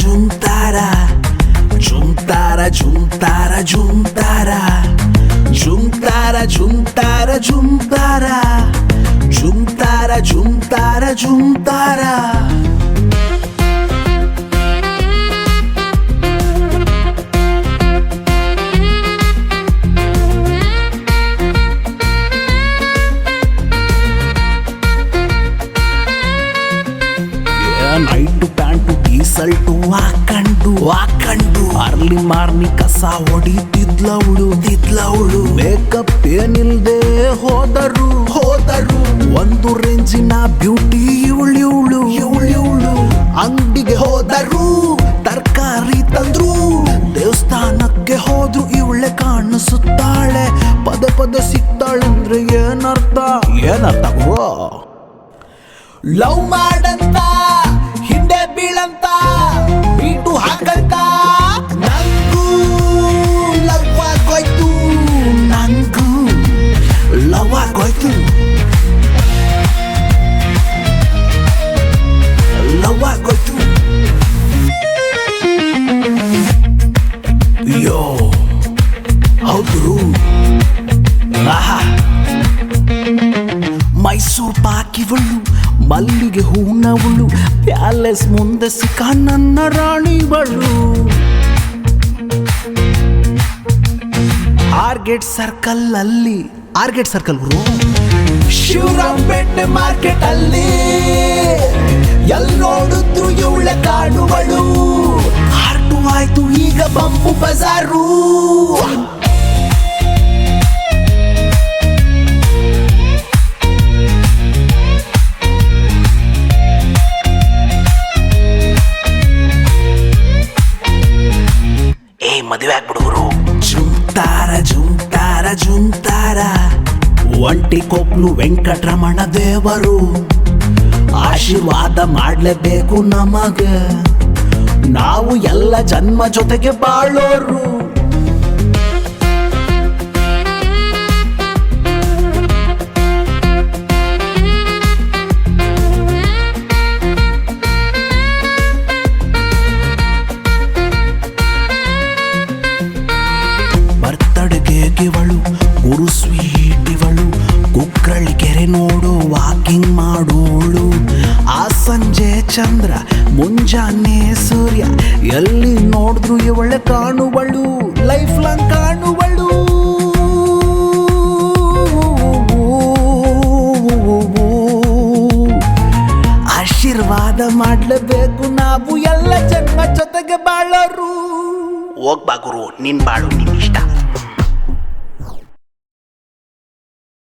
ಜುಂತಾರ ಜುಂತಾರ ಜುಂತಾರ ಜುಂತಾರ ಜುಂತಾರ ಜುಂತಾರ ಜುಂತಾರ ಜುಂತಾರ ಜುಂತಾರ ಜುಂತಾರ ಜುಂತಾರ ನೈಟು ಪ್ಯಾಂಟು ಟೀ ಶರ್ಟು ಹಾಕಂಡು ಹಾಕಂಡು ಅರ್ಲಿ ಮಾರ್ನಿ ಕಸ ಹೊಡಿತಿದ್ಲವಳು ತಿದ್ಲವಳು ಮೇಕಪ್ ಏನಿಲ್ದೆ ಹೋದರು. ಹೋದರು. ಒಂದು ರೇಂಜಿನ ಬ್ಯೂಟಿ ಇವಳಿವಳು ಇವಳಿವಳು ಇವಳು ಇವಳು ಅಂಗಡಿಗೆ ಹೋದರು. ತರಕಾರಿ ತಂದ್ರು. ದೇವಸ್ಥಾನಕ್ಕೆ ಹೋದ್ರು. ಇವಳೆ ಕಾಣಿಸುತ್ತಾಳೆ. ಪದ ಪದೇ ಸಿಗ್ತಾಳಂದ್ರೆ ಏನರ್ಥ? ಏನರ್ಥ ಲವ್ ಮಾಡಂತ ಹೌದು ಮೈಸೂರು ಪಾಕಿವಳು, ಮಲ್ಲಿಗೆ ಹೂನವಳು, ಪ್ಯಾಲೆಸ್ ಮುಂದೆ ಸಿಕ್ಕ ನನ್ನ ರಾಣಿವಳು. ಆರ್ಗೆಟ್ ಸರ್ಕಲ್ ಅಲ್ಲಿ ಆರ್ಗೆಟ್ ಸರ್ಕಲ್ ಗುರು ಶಿವರಾಂಪೇಟೆ ಮಾರ್ಕೆಟ್ ಅಲ್ಲಿ ಎಲ್ ನೋಡಿದ್ರು ಇವಳೆ ಬಂಪು ಬಜಾರು ಏ ಮದುವೆ ಆಗ್ಬಿಡುವರು ಜುಂತಾರ ಜುಂತಾರ ಜುಂತಾರ. ಒಂಟಿ ಕೊಪ್ಲು ವೆಂಕಟರಮಣ ದೇವರು. ಆಶೀರ್ವಾದ ಮಾಡಲೇಬೇಕು ನಮಗೆ. ನಾವು ಎಲ್ಲ ಜನ್ಮ ಜೊತೆಗೆ ಬಾಳೋರು. ಕೇಕಿವಳು ಗುರು ಸ್ವೀಟಿವಳು ಕುಕ್ಕರಳಿ ಕೆರೆ ನೋಡು ವಾಕಿಂಗ್ ಮಾಡೋಳು. ಚಂದ್ರ, ಮುಂಜಾನೆ ಸೂರ್ಯ, ಎಲ್ಲಿ ನೋಡಿದ್ರು ಇವಳೆ ಕಾಣುವಳು ಲೈಫ್ ಲಾಂಗ್ ಕಾಣುವಳು. ಆಶೀರ್ವಾದ ಮಾಡ್ಲೇಬೇಕು ನಾವು ಎಲ್ಲ ಜನ್ಮ ಜೊತೆಗೆ ಬಾಳೋರು. ಹೋಗ್ಬಾ ಗುರು, ನಿನ್ ಬಾಳು ನಿನ್ ಇಷ್ಟ